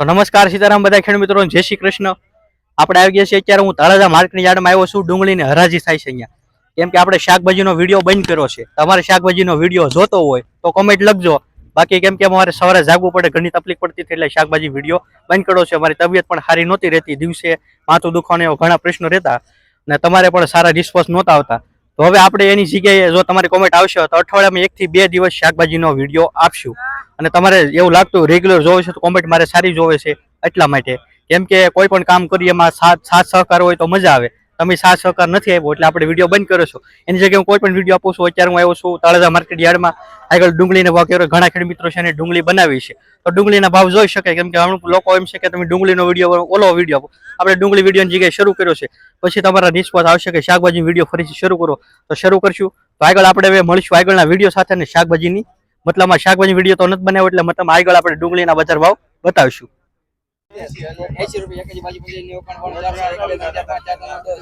તો નમસ્કાર સીતારામ બધા ખેડ મિત્રો, જય શ્રી કૃષ્ણ. આપણે આવી ગયા છીએ અત્યારે હું તળાજા માર્કેટની યાર્ડમાં આવ્યો છું, ડુંગળીની હરાજી થાય છે અહીંયા. કેમ કે આપણે શાકભાજીનો વીડિયો બંધ કર્યો છે. તમારે શાકભાજીનો વીડિયો જોતો હોય તો કમેન્ટ લખજો. બાકી કેમ કે અમારે સવારે જાગવું પડે ઘણી તકલીફ પડતી હતી એટલે શાકભાજી વીડિયો બંધ કર્યો છે. અમારી તબિયત પણ સારી નહોતી રહેતી. દિવસે માથું દુખાને ઘણા પ્રશ્નો રહેતા. અને તમારે પણ સારા રિસ્પોન્સ નહોતા આવતા. હવે આપણે એની જગ્યાએ જો તમારી કોમેન્ટ આવશે તો અઠવાડિયામાં એકથી બે દિવસ શાકભાજીનો વીડિયો આપશું. અને તમારે એવું લાગતું રેગ્યુલર જોવે છે તો કોમેન્ટ મારે સારી જોવે છે એટલા માટે. કેમ કે કોઈ પણ કામ કરીએ એમાં સાથ સાથ સહકાર હોય તો મજા આવે. તમે સાથ સહકાર નથી આવ્યો એટલે આપણે વીડિયો બંધ કર્યો છો. એની જગ્યાએ હું કોઈ પણ વીડિયો આપું છું, અત્યારે હું આવ્યો છું તળાજા માર્કેટ યાર્ડમાં. આગળ ડુંગળીને ભાવ કર્યો ઘણા ખેડ મિત્રો છે ડુંગળી બનાવી છે. તો ડુંગળીના ભાવ જોઈ શકે કેમ કે અમુક લોકો એમ છે કે તમે ડુંગળીનો વીડિયો ઓલો વીડિયો આપો. આપણે ડુંગળી વિડીયોની જગ્યાએ શરૂ કર્યો છે. પછી તમારા નિષ્ફળ આવશે કે શાકભાજી વીડિયો ફરીથી શરૂ કરો. તો શરૂ કરશું. તો આગળ આપણે હવે મળીશું આગળના વીડિયો સાથે અને શાકભાજીની. મતલબમાં શાકભાજી વીડિયો તો નથી બનાવ્યો એટલે મતલબ આગળ આપણે ડુંગળીના બજાર ભાવ બતાવીશું. એસી રૂપિયા એક ભાજી પંચાયતની ઓપન ચારસો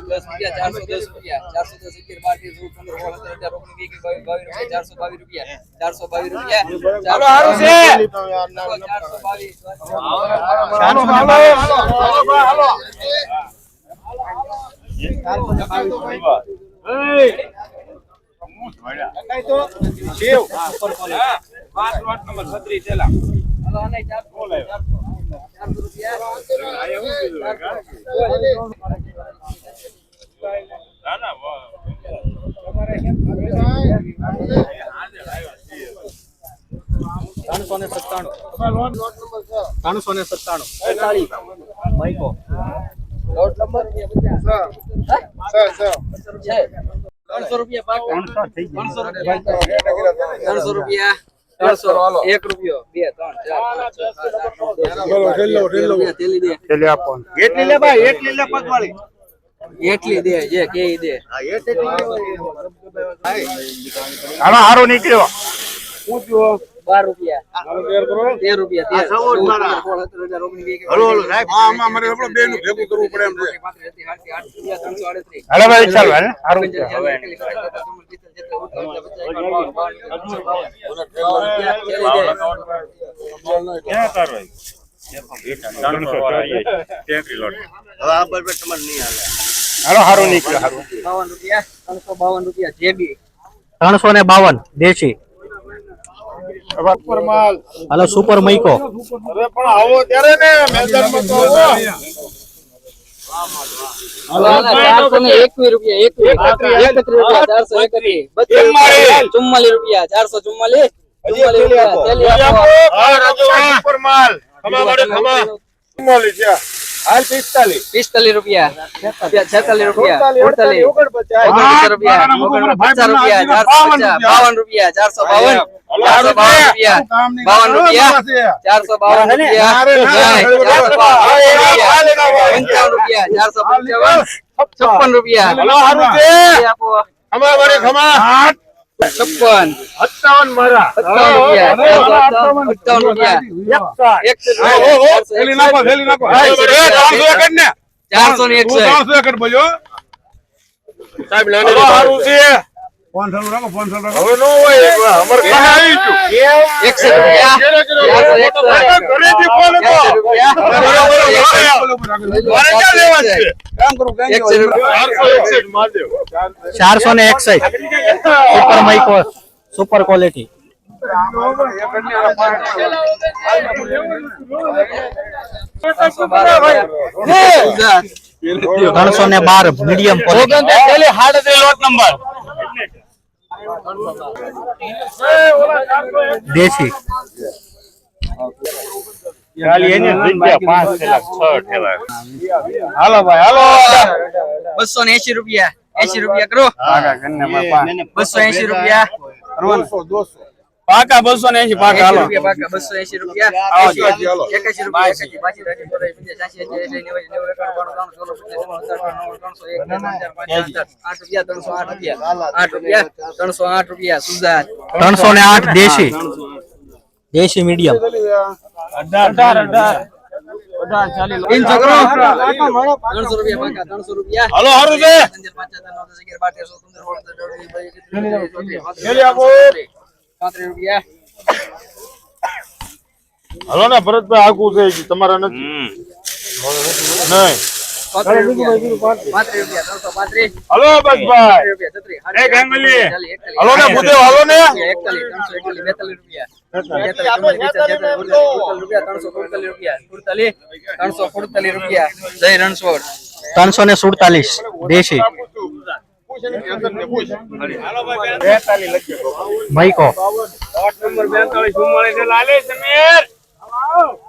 દસ રૂપિયા ચારસો દસ રૂપિયા ચારસો દસ અગિયાર બાર પંદર સોળ સત્તર અઢાર ઓગણીસ રૂપિયા ચારસો બાવીસ રૂપિયા ચારસો બાવીસ ચાલો છે. ચારસો. હાલો ચારસો રૂપિયા ત્રણસો ને સત્તાણું ત્રણસો ને સત્તાણું માઈકો લોટ નંબર ત્રણસો રૂપિયા ત્રણસો રૂપિયા. ત્રણસો એક રૂપિયો બે ત્રણ ચાર એટલી લે ભાઈ એટલી લે પગવાળી એટલી દે જે કે દે હાલો હારો નીકળ્યો બાર રૂપિયા તેર રૂપિયા ભેગું કરવું પડે એમ છે હાલો ભાઈ ચાલો ત્રણસો ને બાવન દેશી ઉપર માલ હાલો સુપર મૈકો. અરે પણ આવો ત્યારે ને મેદાનમાં તો આવો. ચુમ્માલીસ રૂપિયા ચારસો ચુમ્માલીસ ચુમ્માલીસ રૂપિયા હાલ પિસ્તાલીસ પિસ્તાલીસ રૂપિયા છેતાલીસ રૂપિયા અડતાલીસ, ઓગણપચાસ. રૂપિયા ઓગણપચાસ રૂપિયા બાવન રૂપિયા ચારસો બાવન ચારસો બાવન રૂપિયા બાવન રૂપિયા ચારસો બાવન રૂપિયા પંચાવન રૂપિયા ચારસો પંચાવન છપ્પન રૂપિયા ખમા છપ્પન. સત્તાવન મારા. સત્તાવન રૂપિયા. એકસઠ નાખો, થેલી નાખો. ત્રણસો એકડ ને? ચારસો ને હું એકસઠ ત્રણસો એકડ બોલ્યો. હલો, હારું છે. હવે નો હોય, અમારે આવી ચારસો ને એકસઠ સુપર માઇકો સુપર ક્વોલિટી ત્રણસો ને બાર મીડિયમ દેશી. હાલો ભાઈ હાલો. બસો ને એસી રૂપિયા. એસી રૂપિયા કરો. બસો એસી રૂપિયા. પાકા બસો ને એસી પાકા હાલો રૂપિયા બસો એસી. એકાશી ત્રણસો આઠ રૂપિયા સુધાર ત્રણસો ને આઠ દેશી દેશી મીડિયમ અઢાર અઢાર ત્રણસો રૂપિયા હાલો. પાંત્રીસ રૂપિયા. ને ભરતભાઈ આગું છે તમારા નથી? નહીં. ત્રણસો બસભાઈ. હાલો ને ભૂદેવ હાલો ત્રણસો સુડતાલીસ રૂપિયા, ત્રણસો સુડતાલીસ રૂપિયા. સુડતાલીસ, ત્રણસો સુડતાલીસ રૂપિયા. જય રણછોડ. ત્રણસો ને સુડતાલીસ દેશી.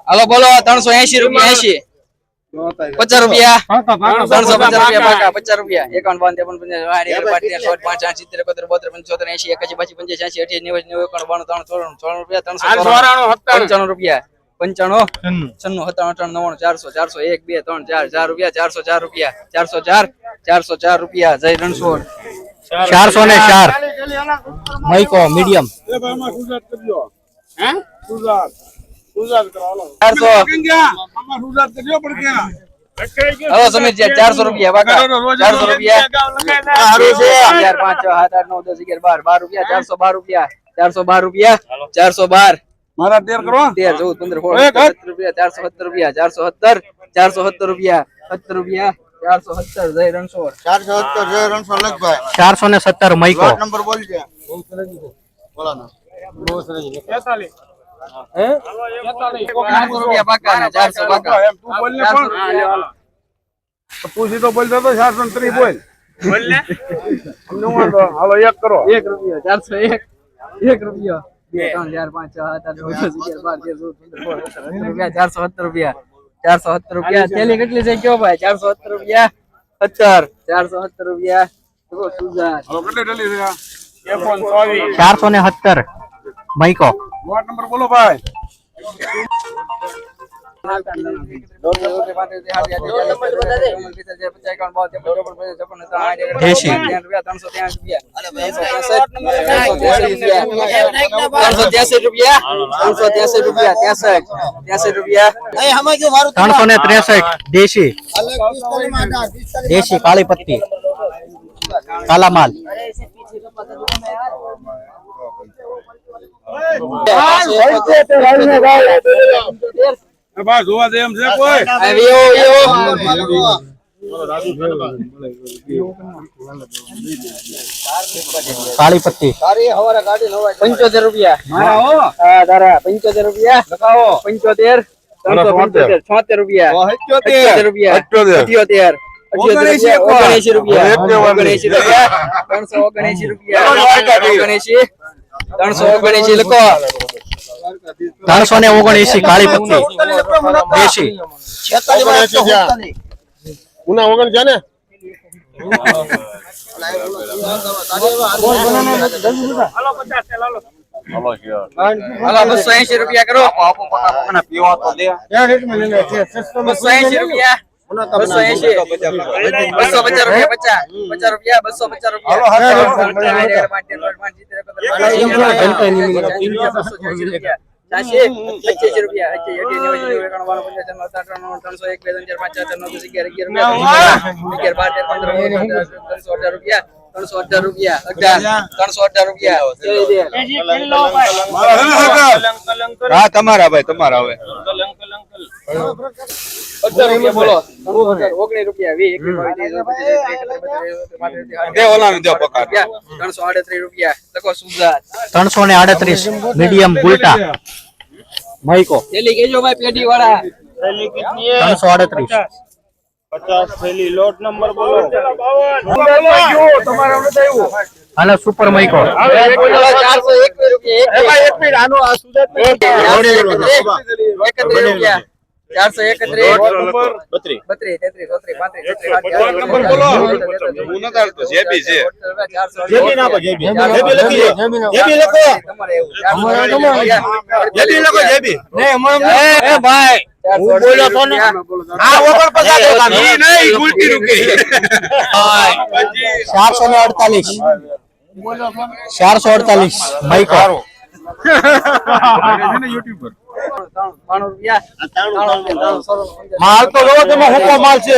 હાલો બોલો ત્રણસો એસી રૂપિયા એસી પચાસ રૂપિયા ત્રણસો પચાસ રૂપિયા પાકા પચાસ રૂપિયા એકાવન બાવન ત્રેપન ચૌદ પાંચ આઠ સિત્તેર એકોતેર બોતેર પંચોતેર એસી એકાસી પછી પંચ્યાસી એસી અઠ્યાસી નેવું નેવું એકાણું બાણું ત્રણ ચોરાણું ચોરાણું રૂપિયા ત્રણસો ચોરાણું રૂપિયા પંચાણું છન્નું. સત્તાણું અઠાણું નવ્વાણું ચારસો ચારસો એક બે ત્રણ ચાર ચાર રૂપિયા ચારસો ચાર રૂપિયા ચારસો ચાર ચારસો ચાર રૂપિયા જય રણછોડ. ચારસો ને ચાર. મૈકો મીડિયમ. ચારસો. હવે સમીર ચારસો રૂપિયા ચારસો રૂપિયા. અગિયાર પાંચ છ સાત આઠ નવ દસ અગિયાર બાર. બાર રૂપિયા ચારસો બાર રૂપિયા. ચારસો બાર રૂપિયા. ચારસો બાર. મારા તેર કરો તેર ચૌદ પંદર સોળ સત્તર રૂપિયા ચારસો સત્તર રૂપિયા ચારસો સત્તર ચારસો સત્તર રૂપિયા સત્તર રૂપિયા ચારસો સત્તર જય રણછોડ. ચારસો સત્તર જય રણસો લખભાઈ. ચારસો ને સત્તર મૈકો. નંબર બોલજે બોલાનો. ચારસો રૂપિયા પાકા ને ચારસો પાકા. ચારસો રૂપિયા. પૂછી તો બોલતો તો ચારસો ને ત્રીસ બોલ. અમને વાંધો. હાલો એક કરો. એક રૂપિયો ચારસો એક. એક રૂપિયો. બે. ત્રણ ચાર પાંચ છ સાત આઠ નવ દસ અગિયાર બાર તેર ચૌદ પંદર સોળ સત્તર અઢાર રૂપિયા. ચારસો સત્તર રૂપિયા. ચારસો સત્તર રૂપિયા થેલી કેટલી છે? કયો ભાઈ? ચારસો સત્તર રૂપિયા? સત્તર. ચારસો સત્તર રૂપિયા. ચારસો ને સત્તર. મૈકો. નંબર બોલો ભાઈ. ત્રણસો ત્યાસી રૂપિયા ત્રણસો ત્યાસી રૂપિયા ત્યાસઠ ત્યાસી રૂપિયા ત્રણસો ને ત્રેસઠ દેશી દેશી કાળી પત્તી કાલા માલ બસ જોવા દે એમ છે કોઈ? આવ્યો આવ્યો કાળી પત્તી પંચોતેર રૂપિયા. હા? તારા પંચોતેર રૂપિયા. પંચોતેર ત્રણસો પંચોતેર છોતેર રૂપિયા. અઠ્યોતેર રૂપિયા. અઠ્યોતેર. ઓગણએંશી એક વાર. ઓગણએંશી રૂપિયા. એક લેવાનું. ઓગણએંશી રૂપિયા. ત્રણસો ઓગણએંશી રૂપિયા. ઓગણએંશી. ત્રણસો ઓગણએંશી. લખો. ત્રણસો ને ઓગણએસી કાળી પત્તી દેશી ઉના ઓગણ છે ને બસો એંશી રૂપિયા કરો બસો એંશી રૂપિયા બસો એંશી બસો પચાસ રૂપિયા પચાસ પચાસ રૂપિયા બસો પચાસ રૂપિયા પચીસ રૂપિયા ત્રણસો એક બે ત્રણ ચાર પાંચ છ સાત નવ દસ અગિયાર અગિયાર રૂપિયા અગિયાર બાર તેર પંદર સોળ સત્તર ત્રણસો અઢાર રૂપિયા ત્રણસો અઢાર રૂપિયા અઢાર ત્રણસો અઢાર રૂપિયા હા તમારા ભાઈ તમારા હવે અઢાર રૂપિયા બોલો ઓગણીસ રૂપિયા વીસ એકવીસ બાવીસ ત્રેવીસ, દે ઓલા દે પકાર ત્રણસો આડત્રીસ રૂપિયા લખો સુધાર ત્રણસો ને આડત્રીસ મીડિયમ ગુલટા મૈકો થેલી કેજો ભાઈ પેઢી વાળા ત્રણસો આડત્રીસ પચાસ થેલી લોટ નંબર બોલો તમારે અમને આવ્યું અને સુપર ચારસો એકવીસ રૂપિયા એક મિનિટ આનો આ સુરત એકત્રીસ રૂપિયા ચારસો એકત્રીસ. બત્રીસ. બત્રીસ તેત્રીસ ચોત્રીસ પાંત્રીસ. ચારસો ને અડતાલીસ. ચારસો અડતાલીસ. મૈકો યુટ્યુબ રૂપિયા માલ તો લો તમે હુંકો માલ છે.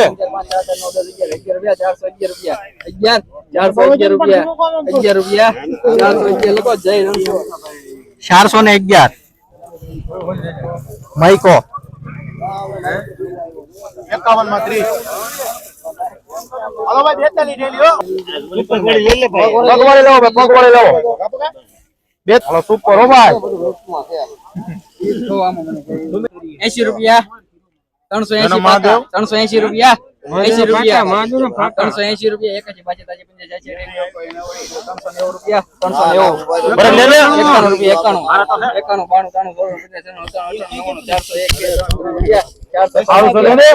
ચારસો અગિયાર રૂપિયા અગિયાર. ચારસો અગિયાર રૂપિયા અગિયાર રૂપિયા ચારસો અગિયાર લખો જય રણછોડ ચારસો ને અગિયાર માઇકો એકાવનમાં ત્રીસ પગવાળી લેવો. ભાઈ લેવો બે સુપર હો ભાઈ. એસી રૂપિયા. ત્રણસો એસી ત્રણસો એસી રૂપિયા. એસી રૂપિયા. ત્રણસો એસી રૂપિયા. એકાશી બાસી તાજી પંચાસી ત્રણસો નેવું રૂપિયા. ત્રણસો નેવું. બરાબર, લે લે. એકાણું રૂપિયા એકાણું. એકાણું બાણું ત્રાણું ચારસો એક ચારસો બાર રૂપિયા.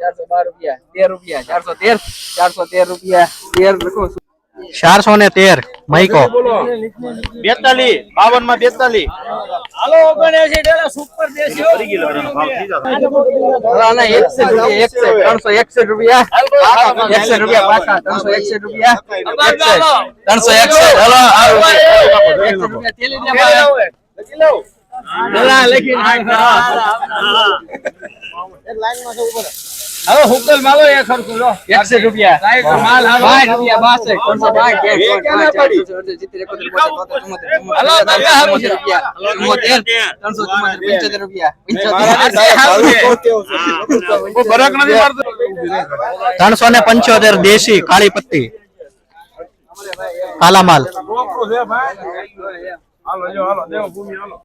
ચારસો બાર રૂપિયા તેર રૂપિયા ચારસો તેર ચારસો તેર રૂપિયા તેર લખો ચારસો ને તેર. માઇકો બેતાલી બાવનમાં એકસઠ ત્રણસો એકસઠ રૂપિયા. એકસઠ રૂપિયા પાછા ત્રણસો એકસઠ રૂપિયા. ત્રણસો એકસઠ. હલો રૂપિયા તેલી દે ભાઈ. એકસઠ રૂપિયા બાસઠ રૂપિયા બરક નથી મારતો ત્રણસો ને પંચોતેર દેશી કાળી પત્તી કાલા માલ હાલો જો હાલો દેવો ભૂમિ હાલો